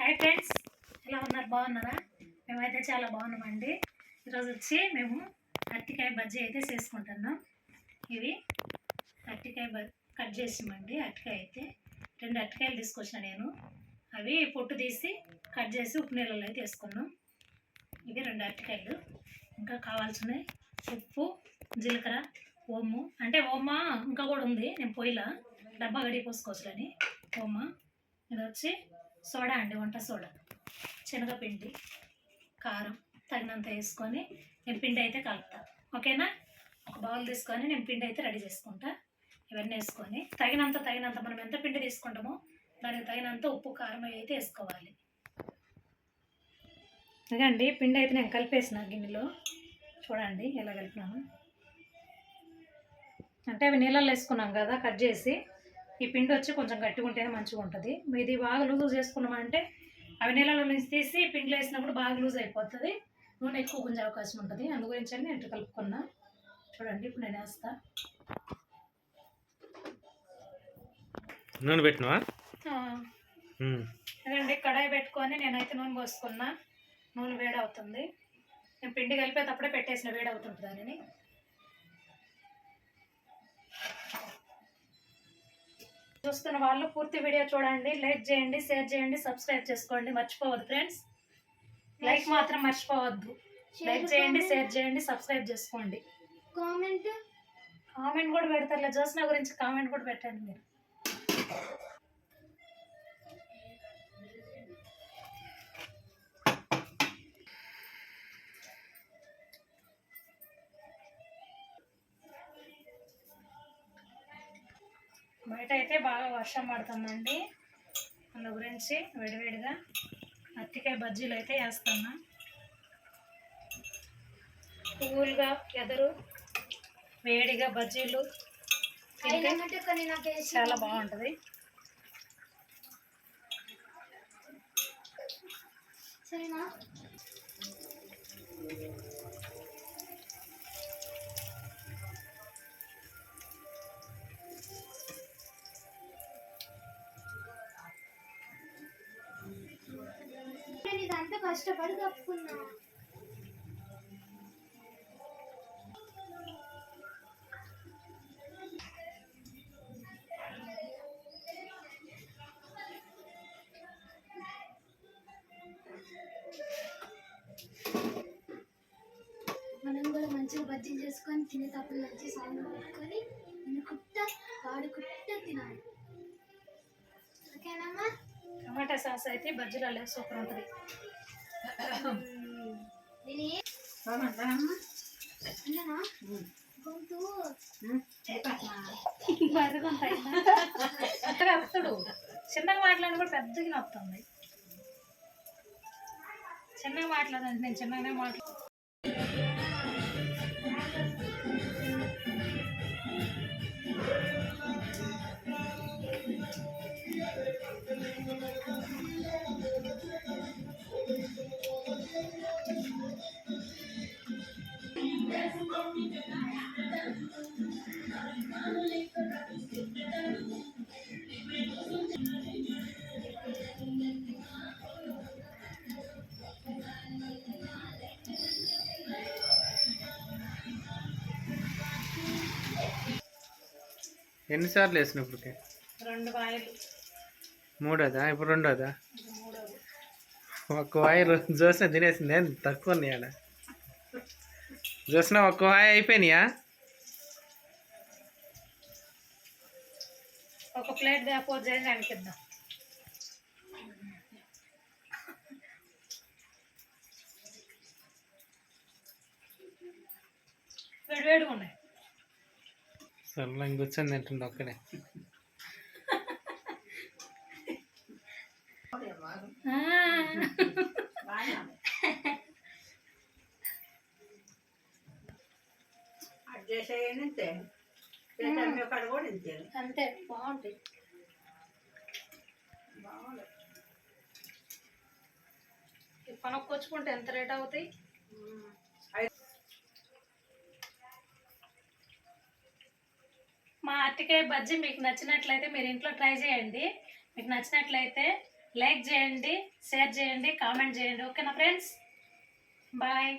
Hi friends ఎలా ఉన్నారు? బాగున్నారా? మేమైతే చాలా బాగున్నామండి. ఈరోజు వచ్చి మేము అరటికాయ బజ్జీ అయితే చేసుకుంటున్నాం. ఇవి అరటికాయ బ కట్ చేసామండి అరటికాయ అయితే. రెండు అరటికాయలు తీసుకొచ్చిన నేను. అవి పొట్టు తీసి కట్ చేసి ఉప్పు నీళ్ళలో అయితే వేసుకున్నాం. ఇవి రెండు అరటికాయలు. ఇంకా కావాల్సినవి ఉప్పు జీలకర్ర ఓము. అంటే ఓమా ఇంకా కూడా ఉంది నేను పొయ్యిలా డబ్బా గడిపోసుకోవచ్చులని ఓమా. ఇది వచ్చి సోడా అండి వంట సోడా. శనగపిండి కారం తగినంత వేసుకొని నేను పిండి అయితే కలుపుతా. ఓకేనా? ఒక బౌల్ తీసుకొని నేను పిండి అయితే రెడీ చేసుకుంటా. ఇవన్నీ వేసుకొని తగినంత తగినంత మనం ఎంత పిండి తీసుకుంటామో దానికి తగినంత ఉప్పు కారం అయితే వేసుకోవాలి. ఇదండి పిండి అయితే నేను కలిపేసిన గిన్నెలో. చూడండి ఎలా కలిపినాను. అంటే అవి నీళ్ళల్లో వేసుకున్నాం కదా కట్ చేసి. ఈ పిండి వచ్చి కొంచెం గట్టిగా ఉంటేనే మంచిగా ఉంటుంది ఇది బాగా లూజ్ చేసుకున్నామంటే అవి నీళ్ళలో నుంచి తీసి పిండిలో వేసినప్పుడు బాగా లూజ్ అయిపోతుంది. నూనె ఎక్కువ గుంజే అవకాశం ఉంటుంది. అందు గురించి అని నేను కలుపుకున్నా చూడండి ఇప్పుడు నేను వేస్తా. నూనె పెట్టినవా? ఆ, ఇదండి కడాయి పెట్టుకొని నేనైతే నూనె పోసుకున్నా. నూనె వేడి అవుతుంది నేను పిండి కలిపేటప్పుడే పెట్టేసిన వేడి అవుతుంది దానిని చూస్తున్న వాళ్ళు పూర్తి వీడియో చూడండి లైక్ చేయండి షేర్ చేయండి సబ్స్క్రైబ్ చేసుకోండి. మర్చిపోవద్దు ఫ్రెండ్స్. లైక్ మాత్రం మర్చిపోవద్దు. లైక్ చేయండి షేర్ చేయండి సబ్స్క్రైబ్ చేసుకోండి. కామెంట్ కామెంట్ కూడా పెడతారులే. జ్యోత్స్న గురించి కామెంట్ కూడా పెట్టండి మీరు. బయట అయితే బాగా వర్షం పడుతుందండి. అందు గురించి వేడివేడిగా అత్తికాయ బజ్జీలు అయితే వేస్తున్నా. కూల్గా ఎదురు వేడిగా బజ్జీలు చాలా బాగుంటుంది. సరేనా? కష్టపడి కప్పుకున్నా మనం కూడా మంచిగా బజ్జీలు చేసుకొని తినే తప్పులు మంచి సాగు పెట్టుకొని తినుకుంటా వాడుకుంటా తినాలి. ఓకేనమ్మా టమాటా సాస్ అయితే బజ్జీలలో సూపర్ ఉంటుంది. వస్తాడు చిన్నగా మాట్లాడి కూడా పెద్దగా వస్తుంది చిన్నగా మాట్లాడండి నేను చిన్నగానే మాట్లా ఎన్నిసార్లు వేసిన ఇప్పటికే రెండు కాయలు మూడోదా ఇప్పుడు రెండోదా ఇది మూడోది ఒక్క వాయి జోసిన తినేసింది ఏం తక్కువ ఉంది ఆడ జోసిన ఒక్క వాయి అయిపోయినాయా ఒక ప్లేట్ పోతే చేయడానికి ఇద్దాం వేడి వేడిగా ఉన్నాయి ఇంక కూర్చొని తింటుండే ఒక్కడే అంతే. బాగుంటాయి. ఈ కొనుక్కొచ్చుకుంటే ఎంత రేట్ అవుతాయి? మా అరటికాయ బజ్జీ మీకు నచ్చినట్లయితే మీరు ఇంట్లో ట్రై చేయండి. మీకు నచ్చినట్లయితే లైక్ చేయండి షేర్ చేయండి కామెంట్ చేయండి. ఓకేనా ఫ్రెండ్స్? బాయ్.